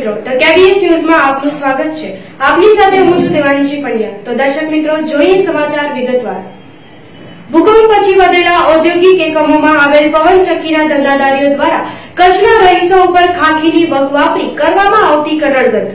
મિત્રો, તો ન્યૂઝમાં આપનું સ્વાગત છે. આપની સાથે હું છું દેવાંશી પંડ્યા. તો દર્શક મિત્રો, જોઈએ સમાચાર વિગતવાર. ભૂકંપ પછી વધેલા ઔદ્યોગિક એકમોમાં આવેલ પવનચક્કીના ધંધાદારીઓ દ્વારા કચ્છના રહીશો ઉપર ખાખીની વગ વાપરી કરવામાં આવતી કનડગત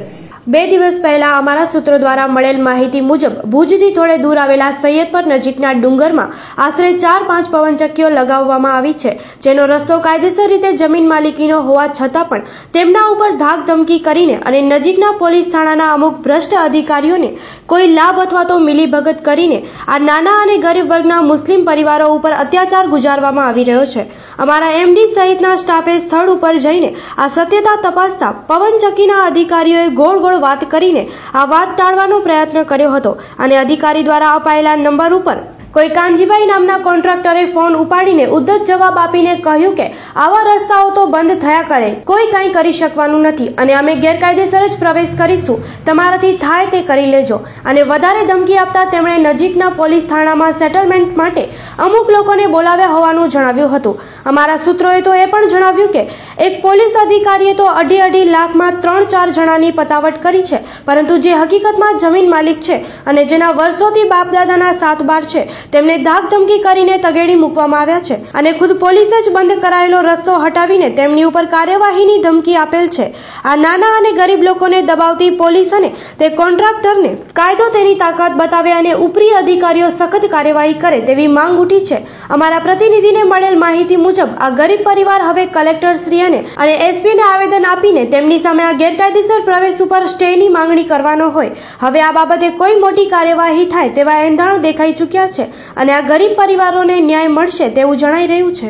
બે દિવસ પહેલા અમારા સૂત્રો દ્વારા મળેલ માહિતી મુજબ ભુજથી થોડે દૂર આવેલા સૈયદપર નજીકના ડુંગરમાં આશરે ચાર પાંચ પવનચક્કીઓ લગાવવામાં આવી છે, જેનો રસ્તો કાયદેસર રીતે જમીન માલિકીનો હોવા છતાં પણ તેમના ઉપર ધાક ધમકી કરીને અને નજીકના પોલીસ થાણાના અમુક ભ્રષ્ટ અધિકારીઓને કોઈ લાભ અથવા તો મિલીભગત કરીને આ નાના અને ગરીબ વર્ગના મુસ્લિમ પરિવારો ઉપર અત્યાચાર ગુજારવામાં આવી રહ્યો છે. અમારા એમડી સહિતના સ્ટાફે સ્થળ ઉપર જઈને આ સત્યતા તપાસતા પવનચક્કીના અધિકારીઓએ ગોળ ગોળ વાત કરીને આ વાત ટાળવાનો પ્રયત્ન કર્યો હતો અને અધિકારી દ્વારા અપાયેલા નંબર ઉપર કોઈ કાનજીભાઈ નામના કોન્ટ્રાક્ટરે ફોન ઉપાડીને ઉદ્ધત જવાબ આપીને કહ્યું કે આવા રસ્તાઓ તો બંધ થયા કરે, કોઈ કાંઈ કરી શકવાનું નથી અને અમે ગેરકાયદેસર જ પ્રવેશ કરીશું. તમારાથી થાય તે કરી લેજો. અને વધારે ધમકી આપતા તેમણે નજીકના પોલીસ થાણામાં સેટલમેન્ટ માટે અમુક લોકોને બોલાવ્યા હોવાનું જણાવ્યું હતું. અમારા સૂત્રોએ તો એ પણ જણાવ્યું કે એક પોલીસ અધિકારીએ તો અઢી અઢી લાખમાં ત્રણ ચાર જણાની પતાવટ કરી છે, પરંતુ જે હકીકતમાં જમીન માલિક છે અને જેના વર્ષોથી બાપદાદાના સાત બાર છે તેમને ધાક ધમકી કરીને તગેડી મૂકવામાં આવ્યા છે અને ખુદ પોલીસે જ બંધ કરાયેલો રસ્તો હટાવીને તેમની ઉપર કાર્યવાહીની ધમકી આપેલ છે. આ નાના અને ગરીબ લોકોને દબાવતી પોલીસ અને તે કોન્ટ્રાક્ટરને કાયદો તેની તાકાત બતાવે અને ઉપરી અધિકારીઓ સખત કાર્યવાહી કરે તેવી માંગ ઉઠી છે. અમારા પ્રતિનિધિને મળેલ માહિતી મુજબ, આ ગરીબ પરિવાર હવે કલેક્ટર શ્રી અને અને એસપીને આવેદન આપીને તેમની સામે આ ગેરકાયદેસર પ્રવેશ ઉપર સ્ટેની માંગણી કરવાનો હોય. હવે આ બાબતે કોઈ મોટી કાર્યવાહી થાય તેવા એંધાણ દેખાઈ ચૂક્યા છે. અને આ ગરીબ પરિવારોને ન્યાય મળશે તેવું જણાઈ રહ્યું છે.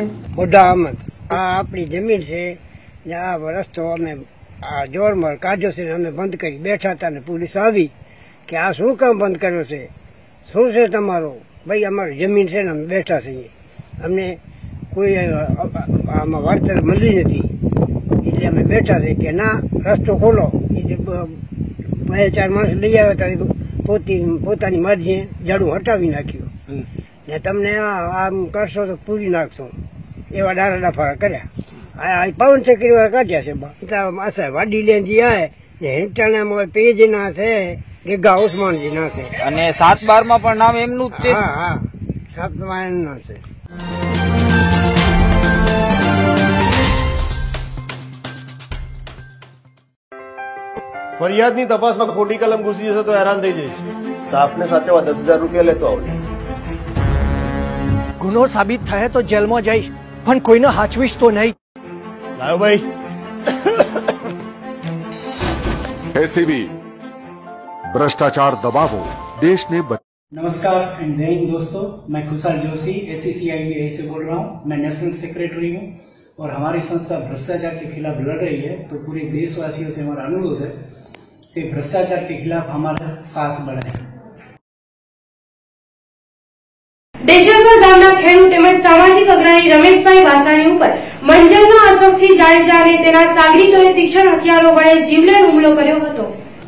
આ આપણી જમીન છે આ રસ્તો અમે, આ જોરમર કાઢ્યો છે અમે બંધ કરી બેઠા હતા ને પોલીસ આવી કે આ શું કામ બંધ કર્યો છે? શું છે તમારું? ભાઈ અમારી જમીન છે ને અમે બેઠા છીએ. અમને કોઈ આમાં વાર્તા મળી નથી. એટલે અમે બેઠા છે કે ના, રસ્તો ખોલો. બે ચાર માણસ લઈ આવ્યા હતા પોતી, પોતાની મરજીએ જાડું હટાવી નાખ્યું. ને તમને આમ કરશો તો પૂરી નાખશો. એવા ડારા ડફા કર્યા. પવન ચક્રી વાળા કાઢ્યા છે. બા વાડી લેનજી આય ને હેંટાણામાં પેજ ના છે ગેગા ઉસ્માનજી ના છે. અને સાત બારમાં પણ નામ એમનું જ છે? હા હા. સાતમા એનું નામ છે. ફરિયાદની તપાસમાં ખોટી કલમ ઘૂસી જશે તો હેરાન થઈ જઈશ. સ્ટાફને સાચવવા દસ હજાર રૂપિયા લેતો આવડે. ગુનો સાબિત થાય તો જેલમાં જઈશ પણ કોઈને હાચવીશ તો નહીં લાયો ભાઈ एसीबी भ्रष्टाचार दबावो देश ने ब... नमस्कार एंड जय हिंद दोस्तों मैं खुशहाल जोशी एस से बोल रहा हूँ मैं नेशनल सेक्रेटरी हूँ और हमारी संस्था भ्रष्टाचार के खिलाफ लड़ रही है तो पूरे देशवासियों से हमारा अनुरोध है कि भ्रष्टाचार के खिलाफ हमारा साथ बढ़ाएं દેશરપર ગામના ખેડૂત તેમજ સામાજિક અગ્રણી રમેશભાઈ વાસાણી ઉપર મંજરના અશોકસિંહ જાડેજા અને તેના સાગરીતોએ તીક્ષણ હથિયારો વડે જીવલેણ હુમલો કર્યો હતો.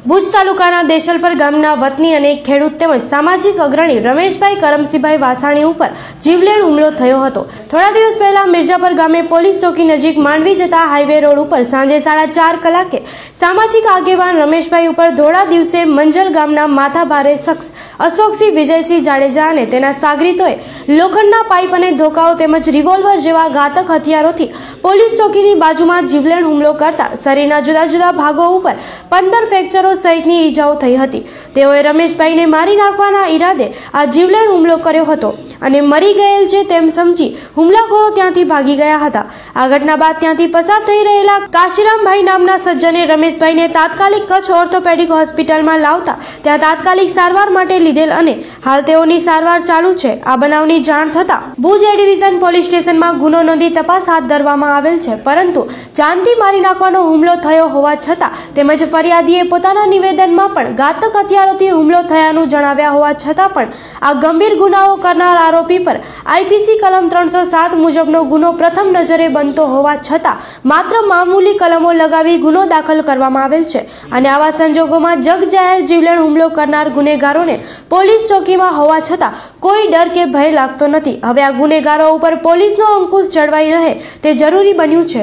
ભુજ તાલુકાના દેશલપર ગામના વતની અને ખેડૂત તેમજ સામાજિક અગ્રણી રમેશભાઈ કરમસિંહભાઈ વાસાણી ઉપર જીવલેણ હુમલો થયો હતો. થોડા દિવસ પહેલા મિર્જાપર ગામે પોલીસ ચોકી નજીક માંડવી જતા હાઈવે રોડ ઉપર સાંજે સાડા ચાર કલાકે સામાજિક આગેવાન રમેશભાઈ ઉપર ધોળા દિવસે મંજલ ગામના માથાભારે શખ્સ અશોકસિંહ વિજયસિંહ જાડેજા અને તેના સાગરીતોએ લોખંડના પાઇપ અને ધોકાઓ તેમજ રિવોલ્વર જેવા ઘાતક હથિયારોથી પોલીસ ચોકીની બાજુમાં જીવલેણ હુમલો કરતા શરીરના જુદા જુદા ભાગો ઉપર પંદર ફ્રેક્ચરો સહિતની ઈજાઓ થઈ હતી. તેઓએ રમેશભાઈને મારી નાખવાના ઈરાદે આ જીવલેણ હુમલો કર્યો હતો અને મરી ગયેલ છે તેમ સમજી હુમલાખોરો ત્યાંથી ભાગી ગયા હતા. આ ઘટના બાદ ત્યાંથી પસાર થઈ રહેલા કાશીરામભાઈ નામના સજ્જને રમેશભાઈને તાત્કાલિક કચ્છ ઓર્થોપેડિક હોસ્પિટલમાં લાવતા ત્યાં તાત્કાલિક સારવાર માટે લીધેલ અને હાલ તેઓની સારવાર ચાલુ છે. આ બનાવની જાણ થતાં ભુજ એ ડિવિઝન પોલીસ સ્ટેશનમાં ગુનો નોંધી તપાસ હાથ ધરવામાં આવેલ છે. પરંતુ જાનથી મારી નાખવાનો હુમલો થયો હોવા છતાં તેમજ ફરિયાદીએ પોતાના નિવેદનમાં પણ ઘાતક હથિયારોથી હુમલો થયાનું જણાવ્યા હોવા છતાં પણ આ ગંભીર ગુનાઓ કરનાર આરોપી પર આઈપીસી કલમ ત્રણસો સાત મુજબનો ગુનો પ્રથમ નજરે બનતો હોવા છતાં માત્ર મામૂલી કલમો લગાવી ગુનો દાખલ કરવામાં આવેલ છે. અને આવા સંજોગોમાં જગ જાહેર જીવલેણ હુમલો કરનાર ગુનેગારોને પોલીસ ચોકીમાં હોવા છતાં કોઈ ડર કે ભય લાગતો નથી. હવે આ ગુનેગારો ઉપર પોલીસનો અંકુશ જળવાઈ રહે તે જરૂરી બન્યું છે.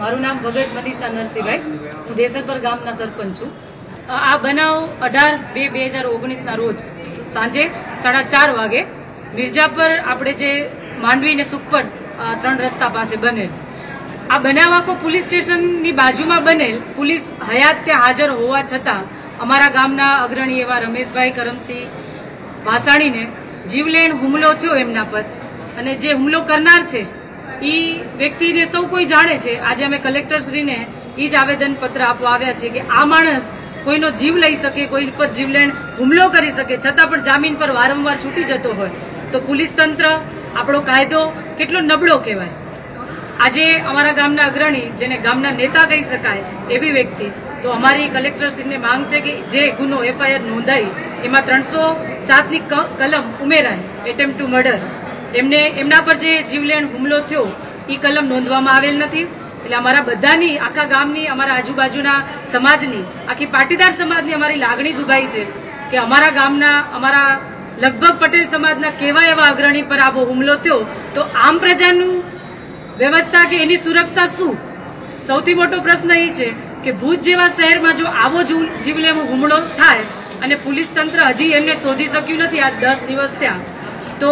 મારું નામ ભગત મનીષા નરસિંહભાઈ. હું દેસરપર ગામના સરપંચ છું. આ બનાવ અઢાર બે બે હજાર ઓગણીસના રોજ સાંજે સાડા ચાર વાગે મિર્જાપર આપણે જે માંડવી ને સુખપર ત્રણ રસ્તા પાસે બનેલ. આ બનાવ આખો પોલીસ સ્ટેશનની બાજુમાં બનેલ. પોલીસ હયાત ત્યાં હાજર હોવા છતાં અમારા ગામના અગ્રણી એવા રમેશભાઈ કરમસિંહ ભાસાણીને જીવલેણ હુમલો થયો એમના પર. અને જે હુમલો કરનાર છે એ વ્યક્તિને સૌ કોઈ જાણે છે, આજે અમે કલેક્ટરશ્રીને એ જ આવેદન પત્ર આપવા આવ્યા છે કે આ માણસ કોઈનો જીવ લઈ શકે, કોઈ પર જીવલેણ હુમલો કરી શકે, છતાં પણ જામીન પર વારંવાર છૂટી જતો હોય. તો પોલીસ તંત્ર, આપણો કાયદો કેટલો નબળો કહેવાય. આજે અમારા ગામના અગ્રણી, જેને ગામના નેતા કહી શકાય, એવી વ્યક્તિ તો અમારી કલેક્ટરશ્રીને માંગ છે કે જે ગુનો એફઆઈઆર નોંધાઈ, એમાં ત્રણસો સાતની કલમ ઉમેરાય એટેમ્પ ટુ મર્ડર એમને, એમના પર જે જીવલેણ હુમલો થયો એ કલમ નોંધવામાં આવેલ નથી. એટલે અમારા બધાની, આખા ગામની, અમારા આજુબાજુના સમાજની, આખી પાટીદાર સમાજની અમારી લાગણી દુભાઈ છે કે અમારા ગામના, અમારા લગભગ પટેલ સમાજના કેવા એવા અગ્રણી પર આવો હુમલો થયો, તો આમ પ્રજાનું વ્યવસ્થા કે એની સુરક્ષા શું? સૌથી મોટો પ્રશ્ન એ છે કે ભુજ જેવા શહેરમાં જો આવો જીવલેવો હુમલો થાય અને પોલીસ તંત્ર હજી એમને શોધી શક્યું નથી આ દસ દિવસ ત્યાં તો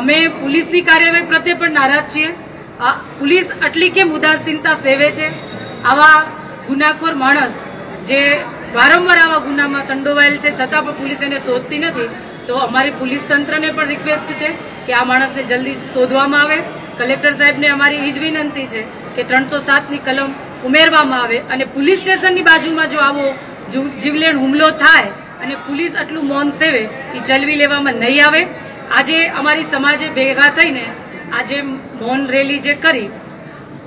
અમે પોલીસની કાર્યવાહી પ્રત્યે પણ નારાજ છીએ. પોલીસ આટલી કેમ ઉદાસીનતા સેવે છે? આવા ગુનાખોર માણસ જે વારંવાર આવા ગુનામાં સંડોવાયેલ છે, છતાં પણ પોલીસ એને શોધતી નથી, તો અમારી પોલીસ તંત્રને પણ રિક્વેસ્ટ છે કે આ માણસને જલ્દી શોધવામાં આવે. કલેક્ટર સાહેબને અમારી એ જ વિનંતી છે કે ત્રણસો સાતની કલમ ઉમેરવામાં આવે અને પોલીસ સ્ટેશનની બાજુમાં જો આવો જીવલેણ હુમલો થાય અને પોલીસ આટલું મૌન સેવે એ ચલવી લેવામાં નહીં આવે. આજે અમારી સમાજે ભેગા થઈને આજે મૌન રેલી જે કરી,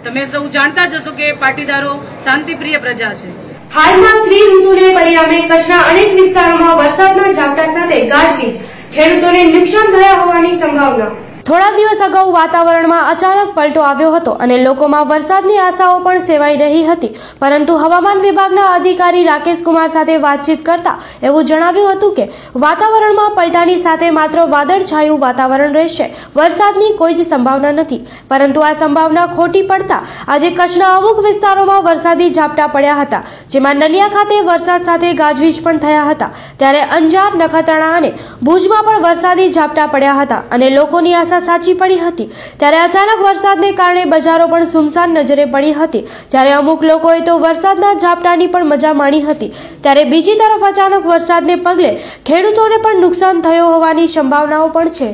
તમે સૌ જાણતા જ હશો કે પાટીદારો શાંતિપ્રિય પ્રજા છે. હાલમાં ત્રી ઋતુને પરિણામે કચ્છના અનેક વિસ્તારોમાં વરસાદના ઝાપટા સાથે ગાજવીજ. ખેડૂતોને નુકસાન થયા હોવાની સંભાવના. થોડા દિવસ અગાઉ વાતાવરણમાં અચાનક પલટો આવ્યો હતો અને લોકોમાં વરસાદની આશાઓ પણ સેવાઈ રહી હતી. પરંતુ હવામાન વિભાગના અધિકારી રાકેશ કુમાર સાથે વાતચીત કરતા એવું જણાવ્યું હતું કે, વાતાવરણમાં પલટાની સાથે માત્ર વાદળછાયું વાતાવરણ રહેશે. વરસાદની કોઈ જ સંભાવના નથી. પરંતુ આ સંભાવના ખોટી પડતા આજે કચ્છના અમુક વિસ્તારોમાં વરસાદી ઝાપટા પડ્યા હતા, જેમાં નલિયા ખાતે વરસાદ સાથે ગાજવીજ પણ થયા હતા. ત્યારે અંજાર, નખત્રાણા અને ભુજમાં પણ વરસાદી ઝાપટા પડ્યા હતા અને લોકોની આશા સાચી પડી હતી. ત્યારે અચાનક વરસાદને કારણે બજારો પણ સુમસાન નજરે પડી હતી. જ્યારે અમુક લોકોએ તો વરસાદના ઝાપટાની પણ મજા માણી હતી. ત્યારે બીજી તરફ અચાનક વરસાદને પગલે ખેડૂતોને પણ નુકસાન થયો હોવાની સંભાવનાઓ પણ છે.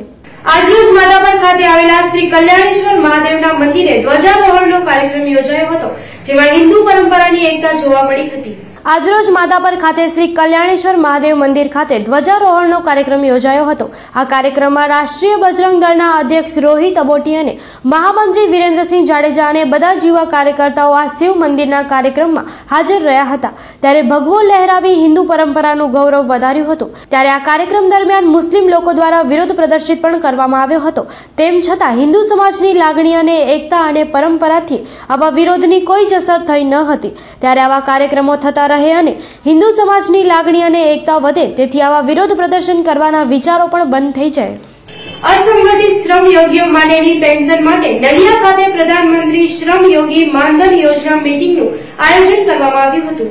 આજરોજ માધાપર ખાતે આવેલા શ્રી કલ્યાણેશ્વર મહાદેવના મંદિરે ધ્વજારોહણનો કાર્યક્રમ યોજાયો હતો, જેમાં હિન્દુ પરંપરાની એકતા જોવા મળી હતી. આજરોજ માધાપર ખાતે શ્રી કલ્યાણેશ્વર મહાદેવ મંદિર ખાતે ધ્વજારોહણનો કાર્યક્રમ યોજાયો હતો. આ કાર્યક્રમમાં રાષ્ટ્રીય બજરંગ દળના અધ્યક્ષ રોહિત અબોટી અને મહામંત્રી વિરેન્દ્રસિંહ જાડેજા અને બધા યુવા કાર્યકર્તાઓ આ શિવ મંદિરના કાર્યક્રમમાં હાજર રહ્યા હતા. ત્યારે ભગવો લહેરાવી હિન્દુ પરંપરાનું ગૌરવ વધાર્યું હતું. ત્યારે આ કાર્યક્રમ દરમિયાન મુસ્લિમ લોકો દ્વારા વિરોધ પ્રદર્શિત પણ કરવામાં આવ્યો હતો. તેમ છતાં હિન્દુ સમાજની લાગણી અને એકતા અને પરંપરાથી આવા વિરોધની કોઈ જ અસર થઈ ન હતી. ત્યારે આવા કાર્યક્રમો થતા રહે અને હિન્દુ સમાજની લાગણી અને એકતા વધે, તેથી આવા વિરોધ પ્રદર્શન કરવાના વિચારો પણ બંધ થઈ જાય. અસંગઠિત શ્રમ યોગીઓ માટેની પેન્શન માટે નલિયા ખાતે પ્રધાનમંત્રી શ્રમ યોગી માનધન યોજના મીટિંગનું આયોજન કરવામાં આવ્યું હતું.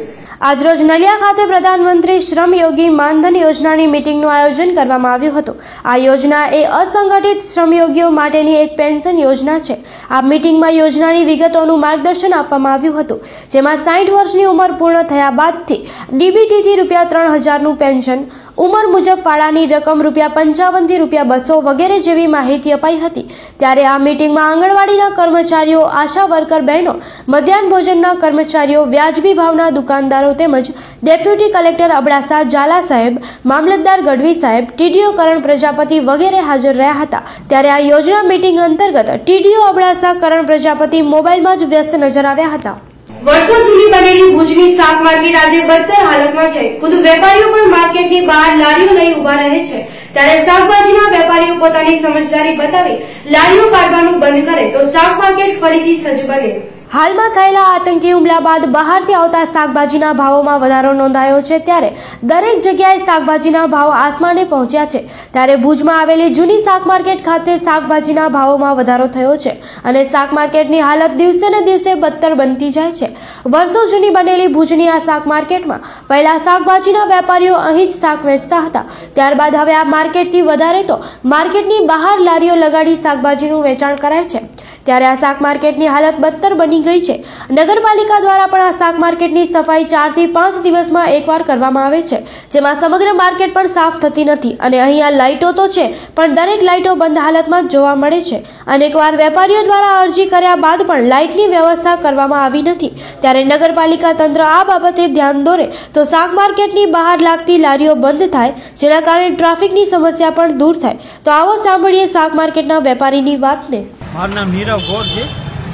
આજરોજ નલિયા ખાતે પ્રધાનમંત્રી શ્રમ યોગી માનધન યોજનાની મીટિંગનું આયોજન કરવામાં આવ્યું હતું. આ યોજના એ અસંગઠિત શ્રમયોગીઓ માટેની એક પેન્શન યોજના છે. આ મીટિંગમાં યોજનાની વિગતોનું માર્ગદર્શન આપવામાં આવ્યું હતું, જેમાં સાઠ વર્ષની ઉંમર પૂર્ણ થયા બાદથી ડીબીટીથી રૂપિયા ત્રણ હજારનું પેન્શન, ઉંમર મુજબ ફાળાની રકમ રૂપિયા પંચાવનથી રૂપિયા બસો વગેરે જેવી માહિતી અપાઈ હતી. ત્યારે આ મીટિંગમાં આંગણવાડીના કર્મચારીઓ, આશા વર્કર બહેનો, મધ્યાહન ભોજનના કર્મચારીઓ, વ્યાજબી ભાવના દુકાનદારો તેમજ ડેપ્યુટી કલેક્ટર અબડાસા ઝાલા સાહેબ, મામલતદાર ગઢવી સાહેબ, ટીડીઓ કરણ પ્રજાપતિ વગેરે હાજર રહ્યા હતા. ત્યારે આ યોજના મીટિંગ અંતર્ગત ટીડીઓ અબડાસા કરણ પ્રજાપતિ મોબાઈલમાં જ વ્યસ્ત નજર આવ્યા હતા. વર્ષો જૂની બનેલી ભુજની શાક માર્કેટ આજે બદતર હાલતમાં છે. ખુદ વેપારીઓ પણ માર્કેટની બહાર લારીઓ લઈ ઊભા રહે છે. ત્યારે શાકભાજીના વેપારીઓ પોતાની સમજદારી બતાવી લારીઓ કાઢવાનું બંધ કરે તો શાક માર્કેટ ફરીથી સજ્જ બને. હાલમાં થયેલા આતંકી હુમલા બાદ બહારથી આવતા શાકભાજીના ભાવોમાં વધારો નોંધાયો છે ત્યારે દરેક જગ્યાએ શાકભાજીના ભાવ આસમાને પહોંચ્યા છે. ત્યારે ભુજમાં આવેલી જૂની શાક માર્કેટ ખાતે શાકભાજીના ભાવોમાં વધારો થયો છે અને શાક માર્કેટની હાલત દિવસે ને દિવસે બદતર બનતી જાય છે. વર્ષો જૂની બનેલી ભુજની આ શાક માર્કેટમાં પહેલા શાકભાજીના વેપારીઓ અહીં જ શાક વેચતા હતા. ત્યારબાદ હવે આ માર્કેટથી વધારે તો માર્કેટની બહાર લારીઓ લગાડી શાકભાજીનું વેચાણ કરાય છે. ત્યારે આ શાક માર્કેટની હાલત બદતર બની ગઈ છે. નગરપાલિકા દ્વારા પણ આ શાક માર્કેટની સફાઈ ચારથી પાંચ દિવસમાં એકવાર કરવામાં આવે છે, જેમાં સમગ્ર માર્કેટ પણ સાફ થતી નથી અને અહીંયા લાઇટો તો છે, પણ દરેક લાઇટો બંધ હાલતમાં જોવા મળે છે. અનેકવાર વેપારીઓ દ્વારા અરજી કર્યા બાદ પણ લાઇટની વ્યવસ્થા કરવામાં આવી નથી. ત્યારે નગરપાલિકા તંત્ર આ બાબતે ધ્યાન દોરે તો શાક માર્કેટની બહાર લાગતી લારીઓ બંધ થાય, જેના કારણે ટ્રાફિકની સમસ્યા પણ દૂર થાય. તો આવો સાંભળીએ શાક માર્કેટના વેપારીની વાતને. મારું નામ નીરવ ગોર છે.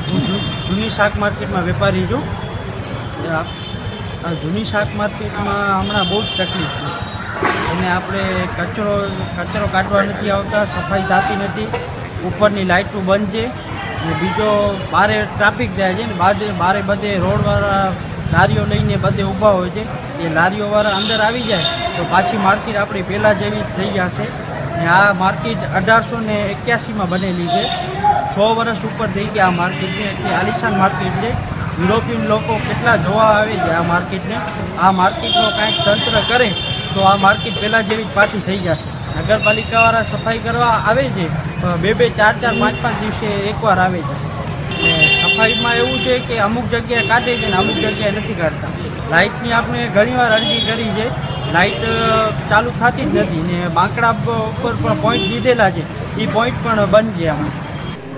હું જૂની શાક માર્કેટમાં વેપારી છું. જૂની શાક માર્કેટમાં હમણાં બહુ જ તકલીફ છે. અને આપણે કચરો કચરો કાઢવા નથી આવતા, સફાઈ થતી નથી. ઉપરની લાઇટો બંધ છે. અને બીજો બારે ટ્રાફિક જાય છે ને બારે બારે બધે રોડવાળા લારીઓ લઈને બધે ઊભા હોય છે. એ લારીઓવાળા અંદર આવી જાય તો પાછી માર્કેટ આપણી પહેલાં જેવી થઈ જશે. ને આ માર્કેટ અઢારસો ને એક્યાસીમાં બનેલી છે. સો વર્ષ ઉપર થઈ ગયા આ માર્કેટને એટલી આલિશાન માર્કેટ છે. યુરોપિયન લોકો કેટલા જોવા આવે છે આ માર્કેટને આ માર્કેટનો કાંઈક તંત્ર કરે તો આ માર્કેટ પહેલાં જેવી જ પાછી થઈ જશે. નગરપાલિકાવાળા સફાઈ કરવા આવે છે બે બે ચાર ચાર પાંચ પાંચ દિવસે એકવાર આવે છે. સફાઈમાં એવું છે કે અમુક જગ્યાએ કાઢે છે ને અમુક જગ્યાએ નથી કાઢતા. લાઇટની આપણે ઘણીવાર અરજી કરી છે. લાઇટ ચાલુ થતી જ નથી ને બાંકડા ઉપર પણ પોઈન્ટ દીધેલા છે. એ પોઈન્ટ પણ બંધ છે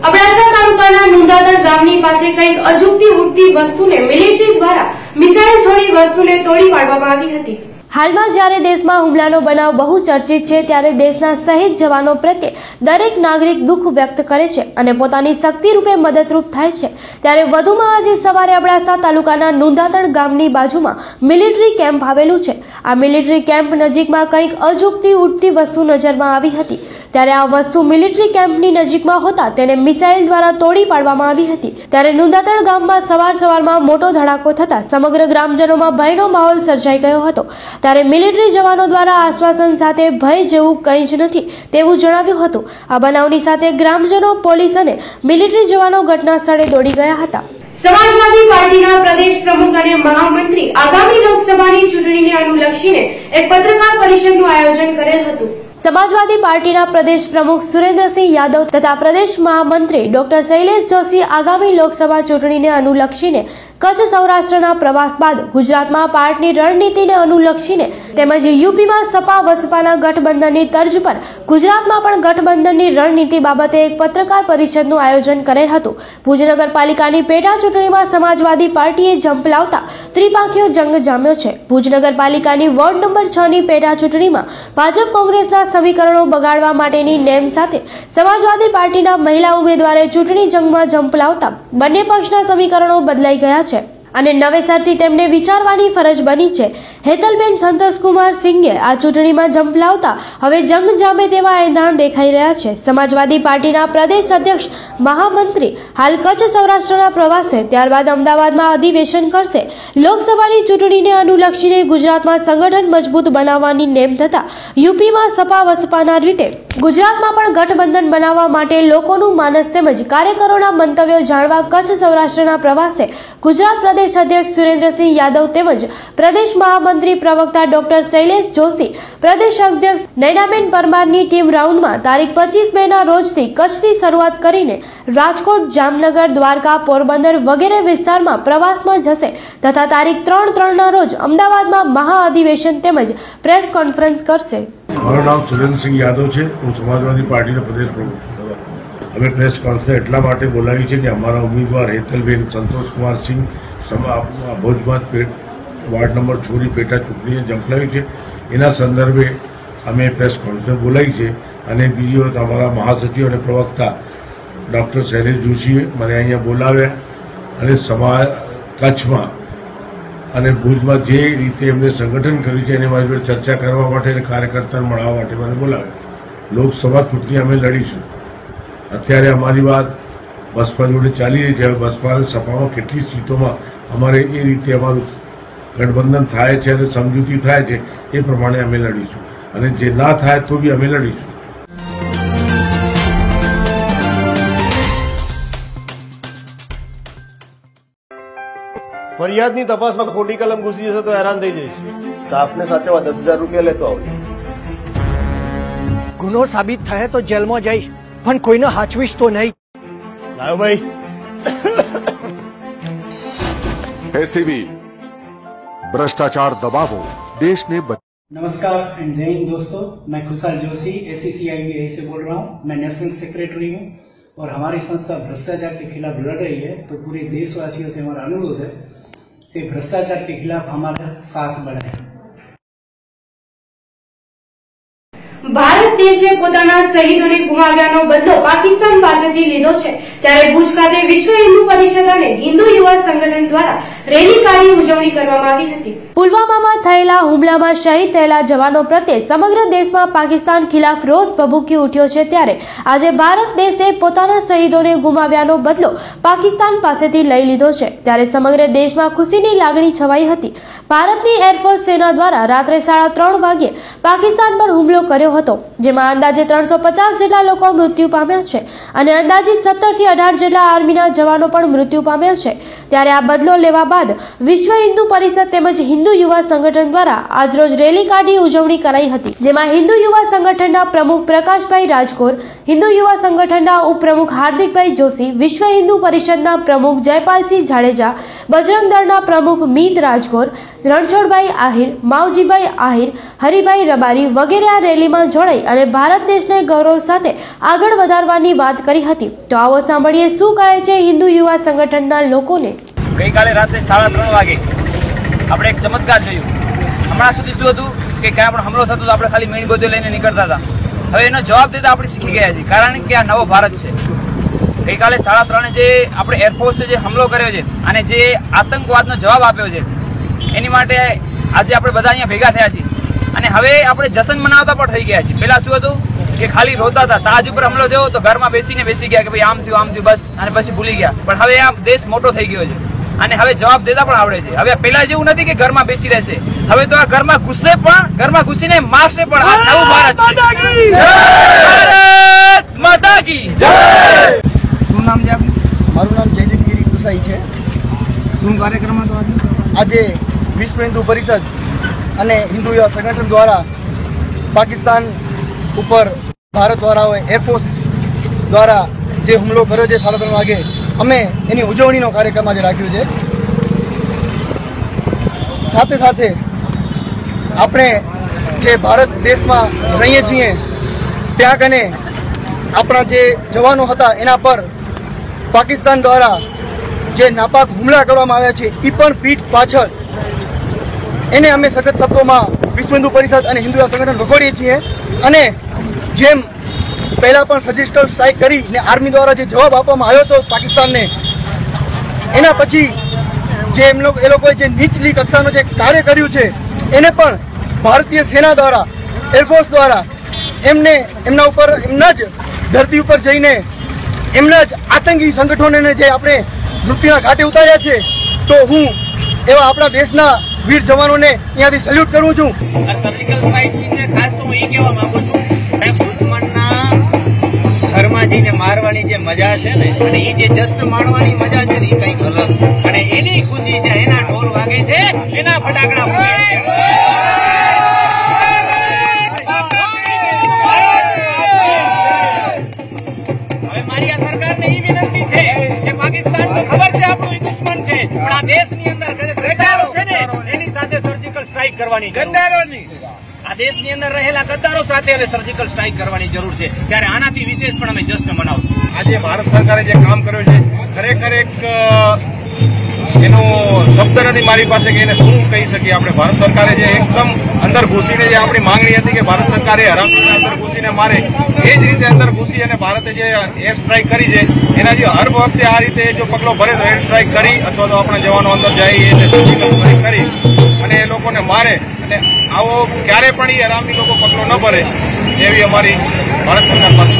અબડાસા તાલુકાના નુંદાદર ગામની પાસે કંઈક અજુગતી ઉઠતી વસ્તુને, મિલિટરી દ્વારા મિસાઇલ છોડી વસ્તુને તોડી પાડવામાં આવી હતી. હાલમાં જ્યારે દેશમાં હુમલાનો બનાવ બહુ ચર્ચિત છે, ત્યારે દેશના શહીદ જવાનો પ્રત્યે દરેક નાગરિક દુઃખ વ્યક્ત કરે છે અને પોતાની શક્તિ રૂપે મદદરૂપ થાય છે. ત્યારે વધુમાં આજે સવારે અબડાસા તાલુકાના નુંદાતણ ગામની બાજુમાં મિલિટરી કેમ્પ આવેલું છે. આ મિલિટરી કેમ્પ નજીકમાં કંઈક અજુગતી ઉડતી વસ્તુ નજરમાં આવી હતી. ત્યારે આ વસ્તુ મિલિટરી કેમ્પની નજીકમાં હોતા તેને મિસાઇલ દ્વારા તોડી પાડવામાં આવી હતી. ત્યારે નુંદાતણ ગામમાં સવાર સવારમાં મોટો ધડાકો થતા સમગ્ર ગ્રામજનોમાં ભયનો માહોલ સર્જાઈ ગયો હતો. ત્યારે મિલિટરી જવાનો દ્વારા આશ્વાસન સાથે ભય જેવું કંઈ જ નથી તેવું જણાવ્યું હતું. આ બનાવની સાથે ગ્રામજનો પોલીસ અને મિલિટરી જવાનો ઘટના સ્થળે દોડી ગયા હતા. સમાજવાદી પાર્ટીના પ્રદેશ પ્રમુખ અને મહામંત્રી આગામી લોકસભાની ચૂંટણીને અનુલક્ષીને એક પત્રકાર પરિષદનું આયોજન કરેલ હતું. સમાજવાદી પાર્ટીના પ્રદેશ પ્રમુખ સુરેન્દ્રસિંહ યાદવ તથા પ્રદેશ મહામંત્રી ડોક્ટર શૈલેષ જોશી આગામી લોકસભા ચૂંટણીને અનુલક્ષીને કચ્છ સૌરાષ્ટ્રના પ્રવાસ બાદ ગુજરાતમાં પાર્ટની રણનીતિને અનુલક્ષીને તેમજ યુપીમાં સપા વસપાના ગઠબંધનની તર્જ પર ગુજરાતમાં પણ ગઠબંધનની રણનીતિ બાબતે એક પત્રકાર પરિષદનું આયોજન કરેલ હતું. ભુજ નગરપાલિકાની પેટા ચૂંટણીમાં સમાજવાદી પાર્ટીએ જંપ લાવતા ત્રિપાંખીઓ જંગ જામ્યો છે. ભુજ નગરપાલિકાની વોર્ડ નંબર છ ની પેટા ચૂંટણીમાં ભાજપ કોંગ્રેસના સમીકરણો બગાડવા માટેની નેમ સાથે સમાજવાદી પાર્ટીના મહિલા ઉમેદવારે ચૂંટણી જંગમાં જંપ લાવતા બંને પક્ષના સમીકરણો બદલાઈ ગયા છે. અને નવેસરથી તેમને વિચારવાની ફરજ બની છે. હેતલબેન સંતોષકુમાર સિંઘે આ ચૂંટણીમાં જંપ લાવતા હવે જંગ જામે તેવા એંધાણ દેખાઈ રહ્યા છે. સમાજવાદી પાર્ટીના પ્રદેશ અધ્યક્ષ, મહામંત્રી હાલ કચ્છ સૌરાષ્ટ્રના પ્રવાસે, ત્યારબાદ અમદાવાદમાં અધિવેશન કરશે. લોકસભાની ચૂંટણીને અનુલક્ષીને ગુજરાતમાં સંગઠન મજબૂત બનાવવાની નેમ થતા યુપીમાં સપા વસપાના રીતે ગુજરાતમાં પણ ગઠબંધન બનાવવા માટે લોકોનું માનસ તેમજ કાર્યકરોના મંતવ્યો જાણવા કચ્છ સૌરાષ્ટ્રના પ્રવાસે ગુજરાત પ્રદેશ અધ્યક્ષ સુરેન્દ્રસિંહ યાદવ તેમજ પ્રદેશ મહામંત્રી પ્રવક્તા ડોક્ટર શૈલેષ જોશી, પ્રદેશ અધ્યક્ષ નૈનાબેન પરમારની ટીમ રાઉન્ડમાં તારીખ પચીસ મેના રોજથી કચ્છથી શરૂઆત કરીને રાજકોટ, જામનગર, દ્વારકા, પોરબંદર વગેરે વિસ્તારમાં પ્રવાસમાં જશે તથા તારીખ ત્રણ ત્રણના રોજ અમદાવાદમાં મહાઅધિવેશન તેમજ પ્રેસ કોન્ફરન્સ કરશે. મારું નામ સુરેન્દ્રસિંહ યાદવ છે. હું સમાજવાદી પાર્ટીનો પ્રદેશ પ્રમુખ છું. અમે પ્રેસ કોન્ફરન્સ એટલા માટે બોલાવી છે કે અમારા ઉમેદવાર હેતલબેન સંતોષકુમાર સિંહ ભોજમાં પેટ વાર્ડ નંબર છોરી પેટા ચૂંટણીએ ઝંપલાવી છે. એના સંદર્ભે અમે પ્રેસ કોન્ફરન્સ બોલાવી છે અને બીજી વખત અમારા મહાસચિવ અને પ્રવક્તા ડૉક્ટર શૈલેષ જોશીએ મને અહીંયા બોલાવ્યા અને સમા કચ્છમાં અને ભુજમાં જે રીતે એમને સંગઠન કર્યું છે એની મારી ચર્ચા કરવા માટે અને કાર્યકર્તાને મળવા માટે મને બોલાવ્યા. લોકસભા ચૂંટણી અમે લડીશું. અત્યારે અમારી વાત બસપા જોડે ચાલી રહી છે. હવે બસપા અને સપામાં કેટલી સીટોમાં અમારે એ રીતે અમારું ગઠબંધન થાય છે અને સમજૂતી થાય છે એ પ્રમાણે અમે લડીશું. અને જે ના થાય તો બી અમે લડીશું. ફરિયાદની તપાસમાં ખોટી કલમ ઘૂસી જશે તો હેરાન થઈ જઈશ. સ્ટાફને સાચવવા દસ હજાર રૂપિયા લેતો આવજો. ગુનો સાબિત થાય તો જેલમાં જઈશ પણ કોઈને હાચવીશ તો નહીં. લાયો ભાઈ. એસીબી भ्रष्टाचार दबावो, देश ने बच... नमस्कार एंड जय हिंद दोस्तों। मैं खुशाल जोशी एसीसीआई से बोल रहा हूँ। मैं नेशनल सेक्रेटरी हूँ, और हमारी संस्था भ्रष्टाचार के खिलाफ लड़ रही है तो पूरे देशवासियों से हमारा अनुरोध है कि भ्रष्टाचार के खिलाफ हमारा साथ बढ़ाएँ। ભારત દેશે પોતાના શહીદોને ગુમાવ્યાનો બદલો પાકિસ્તાન પાસેથી લીધો છે. ત્યારે ભુજ ખાતે વિશ્વ હિન્દુ પરિષદ અને હિન્દુ યુવા સંગઠન દ્વારા રેલી કાઢી ઉજવણી કરવામાં આવી હતી. પુલવામામાં થયેલા હુમલામાં શહીદ થયેલા જવાનો પ્રત્યે સમગ્ર દેશમાં પાકિસ્તાન ખિલાફ રોષ ભભૂકી ઉઠ્યો છે ત્યારે આજે ભારત દેશે પોતાના શહીદોને ગુમાવ્યાનો બદલો પાકિસ્તાન પાસેથી લઈ લીધો છે. ત્યારે સમગ્ર દેશમાં ખુશીની લાગણી છવાઈ હતી. ભારતની એરફોર્સ સેના દ્વારા રાત્રે સાડા ત્રણ વાગ્યે પાકિસ્તાન પર હુમલો કર્યો હતો, જેમાં અંદાજે ત્રણસો પચાસ જેટલા લોકો મૃત્યુ પામ્યા છે અને અંદાજિત સત્તરથી અઢાર જેટલા આર્મીના જવાનો પણ મૃત્યુ પામ્યા છે. ત્યારે આ બદલો લેવા બાદ વિશ્વ હિન્દુ પરિષદ તેમજ હિન્દુ યુવા સંગઠન દ્વારા આજરોજ રેલી કાઢી ઉજવણી કરાઈ હતી, જેમાં હિન્દુ યુવા સંગઠનના પ્રમુખ પ્રકાશભાઈ રાજકોર, હિન્દુ યુવા સંગઠનના ઉપપ્રમુખ હાર્દિકભાઈ જોશી, વિશ્વ હિન્દુ પરિષદના પ્રમુખ જયપાલસિંહ જાડેજા, બજરંગ દળના પ્રમુખ મીત રાજકોર, રણછોડભાઈ આહિર, માવજીભાઈ આહિર, હરિભાઈ રબારી વગેરે આ રેલીમાં જોડાઈ અને ભારત દેશને ગૌરવ સાથે આગળ વધારવાની વાત કરી હતી. તો આવો સાંભળીએ શું કહે છે હિન્દુ યુવા સંગઠનના લોકોને. ગઈકાલે રાત્રે સાડા ત્રણ વાગે આપણે એક ચમત્કાર જોયું. હમણાં સુધી શું હતું કે ક્યાં પણ હમલો થતો તો આપણે ખાલી મીણબત્તીઓ લઈને નીકળતા હતા. હવે એનો જવાબ દેતા આપણે શીખી ગયા છીએ, કારણ કે આ નવો ભારત છે. ગઈકાલે સાડા ત્રણે જે આપણે એરફોર્સે જે હમલો કર્યો છે અને જે આતંકવાદનો જવાબ આપ્યો છે, એની માટે આજે આપણે બધા અહીંયા ભેગા થયા છીએ. અને હવે આપણે જશન મનાવતા પણ થઈ ગયા છીએ. પેલા શું હતું કે ખાલી રોતા હતા, તાજ ઉપર હમલો થયો તો ઘરમાં બેસીને બેસી ગયા કે ભાઈ આમ થયું આમ થયું, બસ, અને પછી ભૂલી ગયા. પણ હવે આ દેશ મોટો થઈ ગયો છે. અને હવે જવાબ દેતા પણ આવડે છે. હવે પેલા જેવું નથી કે ઘરમાં બેસી રહેશે. હવે તો આ ઘરમાં ઘૂસશે પણ ઘરમાં ઘૂસીને મારશે પણ. આ નવું ભારત ભારત માતા કી જય શું નામ છે આપનું? મારું નામ જયદીપ ગીરી ગુસાઈ છે. શું કાર્યક્રમ હતો આજે? આજે વિશ્વ હિન્દુ પરિષદ અને હિન્દુ યુવા સંગઠન દ્વારા પાકિસ્તાન ઉપર ભારત દ્વારાઓએ એરફોર્સ દ્વારા જે હુમલો કર્યો છે સાડા ત્રણ વાગે અમે એની ઉજવણીનો કાર્યક્રમ આજે રાખ્યો છે. સાથે સાથે આપણે જે ભારત દેશમાં રહીએ છીએ ત્યાં કને આપણા જે જવાનો હતા એના પર પાકિસ્તાન દ્વારા જે નાપાક હુમલા કરવામાં આવ્યા છે એ પણ પીઠ પાછળ. એને અમે સખત શબ્દોમાં વિશ્વ હિન્દુ પરિષદ અને હિન્દુ સંગઠન વખોડીએ છીએ અને જેમ પહેલા પણ સર્જિકલ સ્ટ્રાઇક કરી ને આર્મી દ્વારા જે જવાબ આપવામાં આવ્યો હતો પાકિસ્તાનને, એના પછી જે એમનો એ લોકોએ જે નીચલી કક્ષાનું જે કાર્ય કર્યું છે, એને પણ ભારતીય સેના દ્વારા એરફોર્સ દ્વારા એમને એમના ઉપર એમના જ ધરતી ઉપર જઈને એમના જ આતંકી સંગઠનોને જે આપણે મૃત્યુના ઘાટે ઉતાર્યા છે, તો હું એવા આપણા દેશના વીર જવાનોને અહીંયાથી સલ્યુટ કરું છું. સર્જિકલ સ્ટ્રાઇક વિશે ખાસ તો હું એ કહેવા માંગુ છું. સાહેબ ઘરમાં જઈને મારવાની જે મજા છે ને, અને એ જે જસ્ટ માણવાની મજા છે ને એ કંઈક અલગ છે. અને એની ખુશી છે, એના ઢોલ વાગે છે, એના ફટાકડા હવે મારી આ સરકારને એ વિનંતી છે કે દેશની અંદર છે ને, એની સાથે સર્જિકલ સ્ટ્રાઇક કરવાની ગદ્દારોની આ દેશની અંદર રહેલા ગદ્દારો સાથે હવે સર્જિકલ સ્ટ્રાઇક કરવાની જરૂર છે. ત્યારે આનાથી વિશેષ પણ અમે જશ્ન મનાવશું. આજે ભારત સરકારે જે કામ કર્યું છે, ખરેખર એક એનો શબ્દ નથી મારી પાસે કે એને શું કહી શકીએ આપણે. ભારત સરકારે જે એકદમ અંદર ઘૂસીને જે આપણી માંગણી હતી કે ભારત સરકારે હરામીને અંદર ઘૂસીને મારે, એ જ રીતે અંદર ઘૂસી અને ભારતે જે એર સ્ટ્રાઇક કરી છે, એના જે હર વખતે આ રીતે જો પગલો ભરે તો એર સ્ટ્રાઇક કરી, અથવા તો આપણા જવાનો અંદર જાય સ્ટ્રાઇક કરી અને એ લોકોને મારે અને આવો ક્યારે પણ એ હરામી લોકો પગલો ન ભરે એવી અમારી ભારત સરકાર પાસે.